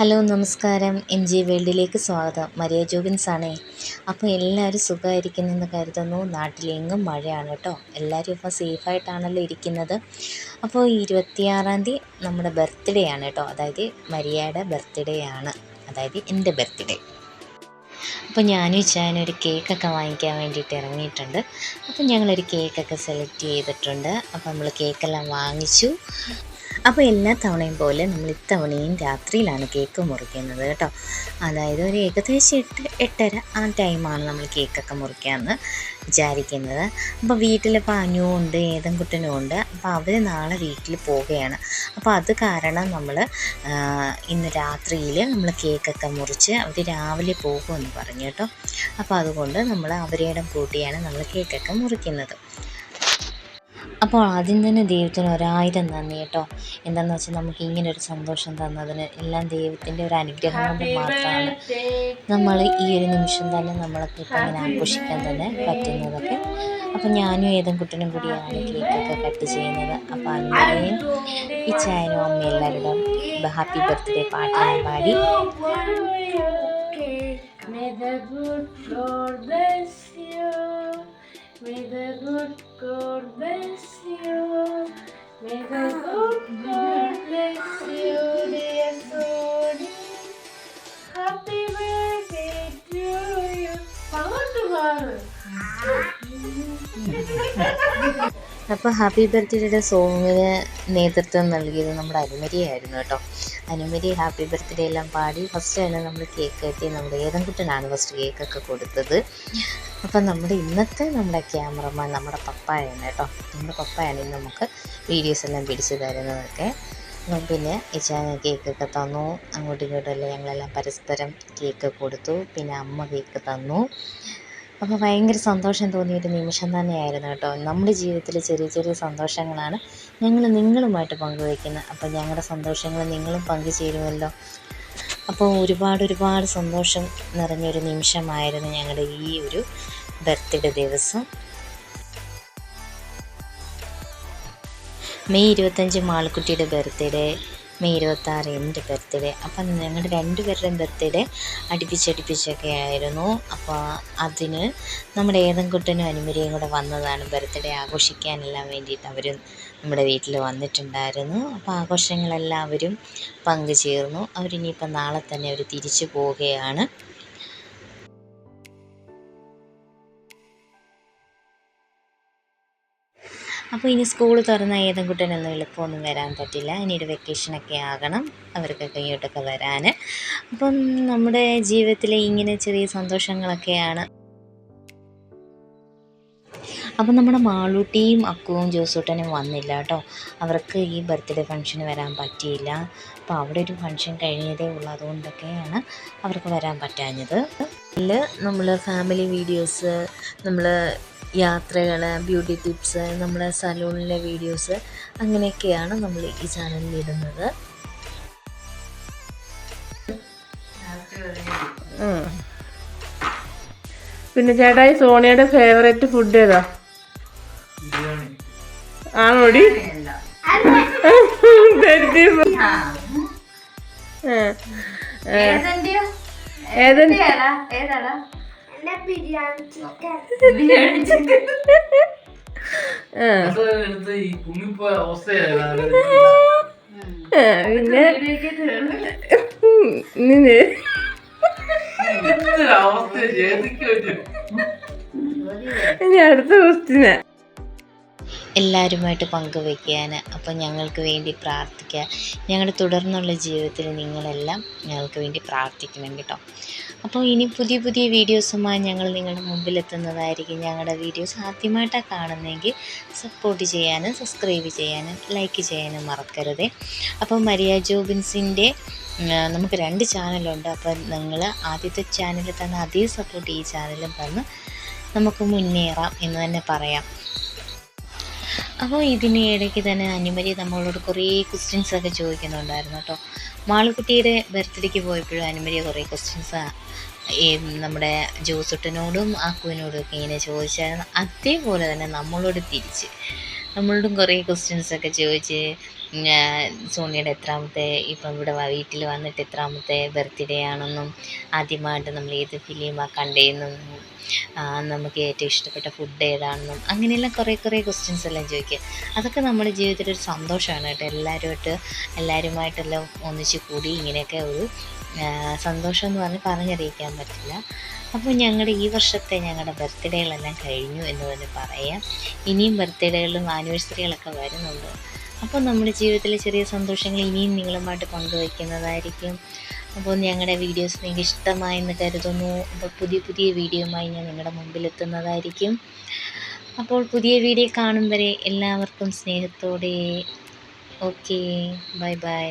Hello നമസ്കാരം. M G വേൾഡിലേക്ക് സ്വാഗതം. മരിയ ജോബിൻസ് ആണേ. അപ്പോൾ എല്ലാവരും സുഖമായിരിക്കുന്നെന്ന് കരുതുന്നു. നാട്ടിലെങ്ങും മഴയാണ് കേട്ടോ. എല്ലാവരും ഇപ്പോൾ സേഫായിട്ടാണല്ലോ ഇരിക്കുന്നത്. അപ്പോൾ ഇരുപത്തിയാറാം തീയതി നമ്മുടെ ബർത്ത്ഡേ ആണ് കേട്ടോ. അതായത് മരിയയുടെ ബർത്ത്ഡേ ആണ്. അതായത് എന്റെ ബർത്ത്ഡേ. അപ്പോൾ ഞാനും ഇച്ചാനൊരു കേക്കൊക്കെ വാങ്ങിക്കാൻ വേണ്ടിയിട്ട് ഇറങ്ങിയിട്ടുണ്ട്. അപ്പോൾ ഞങ്ങളൊരു കേക്കൊക്കെ സെലക്ട് ചെയ്തിട്ടുണ്ട്. അപ്പോൾ നമ്മൾ കേക്കെല്ലാം വാങ്ങിച്ചു. അപ്പോൾ എല്ലാ തവണയും പോലെ നമ്മൾ ഇത്തവണയും രാത്രിയിലാണ് കേക്ക് മുറിക്കുന്നത് കേട്ടോ. അതായത് ഒരു ഏകദേശം എട്ട് എട്ടര ആ ടൈമാണ് നമ്മൾ കേക്കൊക്കെ മുറിക്കാമെന്ന് വിചാരിക്കുന്നത്. അപ്പോൾ വീട്ടിൽ ഇപ്പോൾ ഉണ്ട് ഏതൻകുട്ടനും ഉണ്ട്. അപ്പോൾ അവർ നാളെ വീട്ടിൽ പോവുകയാണ്. അപ്പോൾ അത് കാരണം നമ്മൾ ഇന്ന് രാത്രിയിൽ നമ്മൾ കേക്കൊക്കെ മുറിച്ച് അവർ രാവിലെ പോകുമെന്ന് പറഞ്ഞു കേട്ടോ. അപ്പോൾ അതുകൊണ്ട് നമ്മൾ അവരേടം കൂട്ടിയാണ് നമ്മൾ കേക്കൊക്കെ മുറിക്കുന്നത്. അപ്പോൾ ആദ്യം തന്നെ ദൈവത്തിന് ഒരായിരം നന്ദി കേട്ടോ. എന്താണെന്ന് വെച്ചാൽ നമുക്ക് ഇങ്ങനെ ഒരു സന്തോഷം തന്നതിന് എല്ലാം ദൈവത്തിന്റെ ഒരു അനുഗ്രഹം കൊണ്ട് മാത്രമാണ് നമ്മൾ ഈ ഒരു നിമിഷം തന്നെ നമ്മളൊക്കെ ഇപ്പം ഇങ്ങനെ ആഘോഷിക്കാൻ തന്നെ പറ്റുന്നതൊക്കെ. അപ്പം ഞാനും ഏതും കുട്ടനും കൂടിയാണ് കേക്കൊക്കെ കട്ട് ചെയ്യുന്നത്. അപ്പോൾ അമ്മയും ഈ ചായനും അമ്മ എല്ലാവരുടെയും ഹാപ്പി ബർത്ത്ഡേ പാട്ടെല്ലാം പാടി. May the good Lord bless you. May the good God bless you. May the ah. good God bless you, dear Sony. Happy birthday to you. Power to her. അപ്പോൾ happy ബർത്ത്ഡേയുടെ സോങ്ങിന് നേതൃത്വം നൽകിയത് നമ്മുടെ അനുമരിയായിരുന്നു കേട്ടോ. അനുമരി happy birthday എല്ലാം പാടി first തന്നെ നമ്മൾ കേക്ക് കെട്ടി നമ്മുടെ ഏതൻകുട്ടനാണ് ഫസ്റ്റ് കേക്കൊക്കെ കൊടുത്തത്. അപ്പം നമ്മുടെ ഇന്നത്തെ നമ്മുടെ ക്യാമറമാൻ നമ്മുടെ പപ്പായാണ് കേട്ടോ. നമ്മുടെ പപ്പായാണ് ഇന്ന് നമുക്ക് വീഡിയോസ് എല്ലാം പിടിച്ചു തരുന്നതൊക്കെ. പിന്നെ ഇച്ചാന് കേക്കൊക്കെ തന്നു. അങ്ങോട്ടും ഇങ്ങോട്ടും എല്ലാം ഞങ്ങളെല്ലാം പരസ്പരം കേക്ക് കൊടുത്തു. പിന്നെ അമ്മ കേക്ക് തന്നു. അപ്പോൾ ഭയങ്കര സന്തോഷം തോന്നിയൊരു നിമിഷം തന്നെയായിരുന്നു കേട്ടോ. നമ്മുടെ ജീവിതത്തിൽ ചെറിയ ചെറിയ സന്തോഷങ്ങളാണ് ഞങ്ങൾ നിങ്ങളുമായിട്ട് പങ്കുവയ്ക്കുന്നത്. അപ്പോൾ ഞങ്ങളുടെ സന്തോഷങ്ങൾ നിങ്ങളും പങ്കുചേരുമല്ലോ. അപ്പോൾ ഒരുപാട് ഒരുപാട് സന്തോഷം നിറഞ്ഞൊരു നിമിഷമായിരുന്നു ഞങ്ങളുടെ ഈ ഒരു ബർത്ത്ഡേ ദിവസം. മെയ് ഇരുപത്തഞ്ച് മാൾക്കുട്ടിയുടെ ബർത്ത്ഡേ. മെയ് ഇരുപത്താറ് എന്റെ ബർത്ത്ഡേ അപ്പം ഞങ്ങളുടെ രണ്ടുപേരുടെയും ബർത്ത്ഡേ അടുപ്പിച്ചടുപ്പിച്ചൊക്കെ ആയിരുന്നു. അപ്പോൾ അതിന് നമ്മുടെ ഏതൻകുട്ടനും അനുമരിയും കൂടെ വന്നതാണ് ബർത്ത്ഡേ ആഘോഷിക്കാനെല്ലാം വേണ്ടിയിട്ട് അവർ നമ്മുടെ വീട്ടിൽ വന്നിട്ടുണ്ടായിരുന്നു. അപ്പോൾ ആഘോഷങ്ങളെല്ലാവരും പങ്കുചേർന്നു. അവരിനിയിപ്പോൾ നാളെ തന്നെ അവർ തിരിച്ചു പോവുകയാണ്. അപ്പോൾ ഇനി സ്കൂൾ തുറന്ന ഏതും കുട്ടനൊന്നും എളുപ്പമൊന്നും വരാൻ പറ്റില്ല. ഇനി ഒരു വെക്കേഷനൊക്കെ ആകണം. അവർക്കൊക്കെ ഇങ്ങോട്ടൊക്കെ വരാൻ അപ്പം നമ്മുടെ ജീവിതത്തിലെ ഇങ്ങനെ ചെറിയ സന്തോഷങ്ങളൊക്കെയാണ്. അപ്പം നമ്മുടെ മാളൂട്ടിയും അക്കുവും ജോസൂട്ടനും വന്നില്ല കേട്ടോ. അവർക്ക് ഈ ബർത്ത്ഡേ ഫംഗ്ഷന് വരാൻ പറ്റിയില്ല. അപ്പോൾ അവിടെ ഒരു ഫംഗ്ഷൻ കഴിഞ്ഞതേ ഉള്ളൂ. അതുകൊണ്ടൊക്കെയാണ് അവർക്ക് വരാൻ പറ്റാഞ്ഞത്. നമ്മൾ ഫാമിലി വീഡിയോസ് നമ്മൾ യാത്രകൾ ബ്യൂട്ടി ടിപ്സ് നമ്മുടെ സലൂണിലെ വീഡിയോസ് അങ്ങനെയൊക്കെയാണ് നമ്മൾ ഈ ചാനലിൽ ഇടുന്നത്. പിന്നെ ചേട്ടായി സോണിയുടെ ഫേവറേറ്റ് ഫുഡ് ഏതാ? ആണോടി? തെറ്റി പോ- ആ. ആ. ബിരിയാണി ചിക്കൻ ബിരിയാണി ആ, പിന്നെ നിന്നെ ഇനി അടുത്ത ക്വസ്റ്റിന് എല്ലാവരുമായിട്ട് പങ്കുവയ്ക്കാൻ അപ്പോൾ ഞങ്ങൾക്ക് വേണ്ടി പ്രാർത്ഥിക്കുക. ഞങ്ങളുടെ തുടർന്നുള്ള ജീവിതത്തിൽ നിങ്ങളെല്ലാം ഞങ്ങൾക്ക് വേണ്ടി പ്രാർത്ഥിക്കണം കേട്ടോ. അപ്പോൾ ഇനി പുതിയ പുതിയ വീഡിയോസുമായി ഞങ്ങൾ നിങ്ങളുടെ മുമ്പിൽ എത്തുന്നതായിരിക്കും ഞങ്ങളുടെ വീഡിയോസ് ആദ്യമായിട്ടാണ് കാണുന്നതെങ്കിൽ സപ്പോർട്ട് ചെയ്യാനും സബ്സ്ക്രൈബ് ചെയ്യാനും ലൈക്ക് ചെയ്യാനും മറക്കരുത്. അപ്പോൾ മരിയ ജോബിൻസിന്റെ നമുക്ക് രണ്ട് ചാനലുണ്ട്. അപ്പോൾ നിങ്ങൾ ആദ്യത്തെ ചാനലിൽ തന്നെ അതേ സപ്പോർട്ട് ഈ ചാനലും തന്ന് നമുക്ക് മുന്നേറാം എന്ന് തന്നെ പറയാം. അപ്പോൾ ഇതിന് ഇടയ്ക്ക് തന്നെ അനുമതി നമ്മളോട് കുറേ ക്വസ്റ്റ്യൻസ് ഒക്കെ ചോദിക്കുന്നുണ്ടായിരുന്നു കേട്ടോ. മാളുക്കുട്ടിയുടെ ബർത്ത്ഡേക്ക് പോയപ്പോഴും അനുമതി കുറേ ക്വസ്റ്റ്യൻസ് നമ്മുടെ ജോസുട്ടനോടും ആക്കുവിനോടും ഒക്കെ ഇങ്ങനെ ചോദിച്ചായിരുന്നു. അതേപോലെ തന്നെ നമ്മളോട് തിരിച്ച് നമ്മളോടും കുറേ ക്വസ്റ്റ്യൻസ് ഒക്കെ ചോദിച്ച് സോണിയുടെ എത്രാമത്തെ ഇപ്പം ഇവിടെ വീട്ടിൽ വന്നിട്ട് എത്രാമത്തെ ബർത്ത്ഡേ ആണെന്നും ആദ്യമായിട്ട് നമ്മൾ ഏത് ഫിലിമാണ് കണ്ടതെന്നും നമുക്ക് ഏറ്റവും ഇഷ്ടപ്പെട്ട ഫുഡ് ഏതാണെന്നും അങ്ങനെയെല്ലാം കുറേ കുറേ ക്വസ്റ്റ്യൻസ് എല്ലാം ചോദിക്കുക അതൊക്കെ നമ്മുടെ ജീവിതത്തിലൊരു സന്തോഷമാണ് കേട്ടോ. എല്ലാവരുമായിട്ട് എല്ലാവരുമായിട്ടെല്ലാം ഒന്നിച്ച് കൂടി ഇങ്ങനെയൊക്കെ ഒരു സന്തോഷം എന്ന് പറഞ്ഞ് പറഞ്ഞറിയിക്കാൻ പറ്റില്ല. അപ്പോൾ ഞങ്ങളുടെ ഈ വർഷത്തെ ഞങ്ങളുടെ ബർത്ത്ഡേകളെല്ലാം കഴിഞ്ഞു എന്ന് തന്നെ പറയാം. ഇനിയും ബർത്ത്ഡേകളിലും ആനിവേഴ്സറികളൊക്കെ വരുന്നുണ്ട്. അപ്പോൾ നമ്മുടെ ജീവിതത്തിലെ ചെറിയ സന്തോഷങ്ങൾ ഇനിയും നിങ്ങളുമായിട്ട് പങ്കുവയ്ക്കുന്നതായിരിക്കും. അപ്പോൾ ഞങ്ങളുടെ വീഡിയോസ് നിങ്ങൾക്ക് ഇഷ്ടമായെന്ന് കരുതുന്നു. അപ്പോൾ പുതിയ പുതിയ വീഡിയോയുമായി ഞാൻ നിങ്ങളുടെ മുമ്പിലെത്തുന്നതായിരിക്കും. അപ്പോൾ പുതിയ വീഡിയോ കാണും വരെ എല്ലാവർക്കും സ്നേഹത്തോടെ. Okay bye bye.